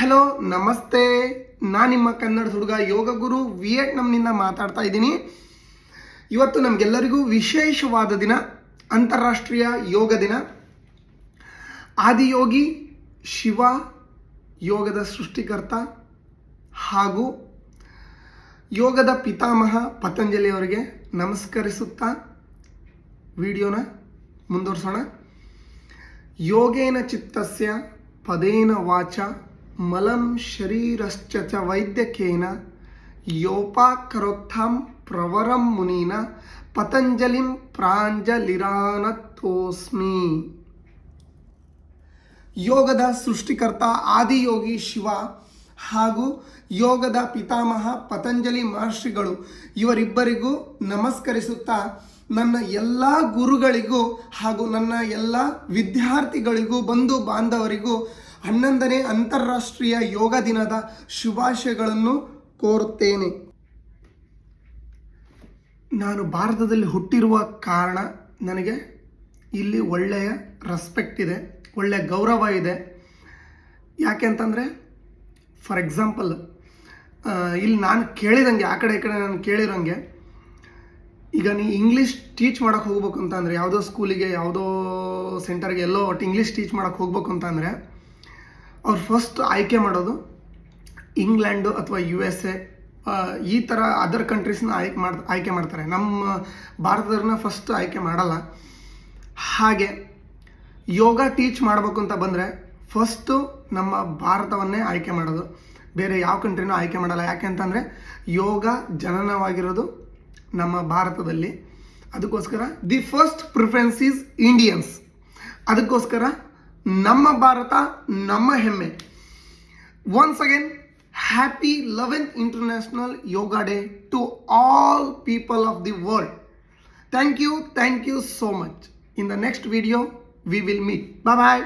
Hello, ನಮಸ್ತೆ. ನಾನು ನಿಮ್ಮ ಕನ್ನಡ ಹುಡುಗ ಯೋಗ ಗುರು ವಿಯೆಟ್ನಾಂನಿಂದ ಮಾತಾಡ್ತಾ ಇದ್ದೀನಿ. ಇವತ್ತು ನಮಗೆಲ್ಲರಿಗೂ ವಿಶೇಷವಾದ ದಿನ, ಅಂತಾರಾಷ್ಟ್ರೀಯ ಯೋಗ ದಿನ. ಆದಿಯೋಗಿ ಶಿವ ಯೋಗದ ಸೃಷ್ಟಿಕರ್ತ ಹಾಗೂ ಯೋಗದ ಪಿತಾಮಹ ಪತಂಜಲಿಯವರಿಗೆ ನಮಸ್ಕರಿಸುತ್ತಾ ವಿಡಿಯೋನ ಮುಂದುವರಿಸೋಣ. ಯೋಗೇನ ಚಿತ್ತಸ್ಯ ಪದೇನ ವಾಚ ಮಲಂ ಶರೀರಶ್ಚ ಚ ವೈದ್ಯಕೇನ ಯೋಪಾಕರೋತ್ಥಂ ಪ್ರವರಂ ಮುನೀನ ಪತಂಜಲಿಂ ಪ್ರಾಂಜಲಿರಾನತ್ತೋಸ್ಮಿ ಯೋಗದ ಸೃಷ್ಟಿಕರ್ತ ಆದಿಯೋಗಿ ಶಿವ ಹಾಗೂ ಯೋಗದ ಪಿತಾಮಹ ಪತಂಜಲಿ ಮಹರ್ಷಿಗಳು ಇವರಿಬ್ಬರಿಗೂ ನಮಸ್ಕರಿಸುತ್ತಾ ನನ್ನ ಎಲ್ಲ ಗುರುಗಳಿಗೂ ಹಾಗೂ ನನ್ನ ಎಲ್ಲ ವಿದ್ಯಾರ್ಥಿಗಳಿಗೂ, ಬಂಧು ಬಾಂಧವರಿಗೂ ಹನ್ನೊಂದನೇ ಅಂತಾರಾಷ್ಟ್ರೀಯ ಯೋಗ ದಿನದ ಶುಭಾಶಯಗಳನ್ನು ಕೋರುತ್ತೇನೆ. ನಾನು ಭಾರತದಲ್ಲಿ ಹುಟ್ಟಿರುವ ಕಾರಣ ನನಗೆ ಇಲ್ಲಿ ಒಳ್ಳೆಯ ರೆಸ್ಪೆಕ್ಟ್ ಇದೆ ಒಳ್ಳೆಯ ಗೌರವ ಇದೆ. ಯಾಕೆ ಅಂತಂದರೆ ಫಾರ್ ಎಕ್ಸಾಂಪಲ್ ಇಲ್ಲಿ ನಾನು ಕೇಳಿದಂಗೆ, ಆ ಕಡೆ ಈ ಕಡೆ ನಾನು ಕೇಳಿರೋಂಗೆ, ಈಗ ನೀ ಇಂಗ್ಲೀಷ್ ಟೀಚ್ ಮಾಡೋಕ್ಕೆ ಹೋಗ್ಬೇಕು ಅಂತ ಅಂದರೆ, ಯಾವುದೋ ಸ್ಕೂಲಿಗೆ ಯಾವುದೋ ಸೆಂಟರ್ಗೆ ಎಲ್ಲೋ ಒಟ್ಟು ಇಂಗ್ಲೀಷ್ ಟೀಚ್ ಮಾಡೋಕ್ಕೆ ಹೋಗ್ಬೇಕು ಅಂತ ಅಂದರೆ ಅವ್ರು ಫಸ್ಟ್ ಆಯ್ಕೆ ಮಾಡೋದು ಇಂಗ್ಲೆಂಡು ಅಥವಾ ಯು ಎಸ್ ಎ ಈ ಥರ ಅದರ್ ಕಂಟ್ರೀಸ್ನ ಆಯ್ಕೆ ಮಾಡ್, ಆಯ್ಕೆ ಮಾಡ್ತಾರೆ. ನಮ್ಮ ಭಾರತದವ್ರನ್ನ ಫಸ್ಟ್ ಆಯ್ಕೆ ಮಾಡಲ್ಲ. ಹಾಗೆ ಯೋಗ ಟೀಚ್ ಮಾಡಬೇಕು ಅಂತ ಬಂದರೆ ಫಸ್ಟು ನಮ್ಮ ಭಾರತವನ್ನೇ ಆಯ್ಕೆ ಮಾಡೋದು. ಬೇರೆ ಯಾವ ಕಂಟ್ರಿನೂ ಆಯ್ಕೆ ಮಾಡಲ್ಲ. ಯಾಕೆ ಅಂತಂದರೆ ಯೋಗ ಜನನವಾಗಿರೋದು ನಮ್ಮ ಭಾರತದಲ್ಲಿ. ಅದಕ್ಕೋಸ್ಕರ the first preference is Indians ಅದಕ್ಕೋಸ್ಕರ ನಮ್ಮ ಭಾರತ ನಮ್ಮ ಹೆಮ್ಮೆ once again happy eleventh international yoga day to all people of the world thank you thank you so much in the next video we will meet bye bye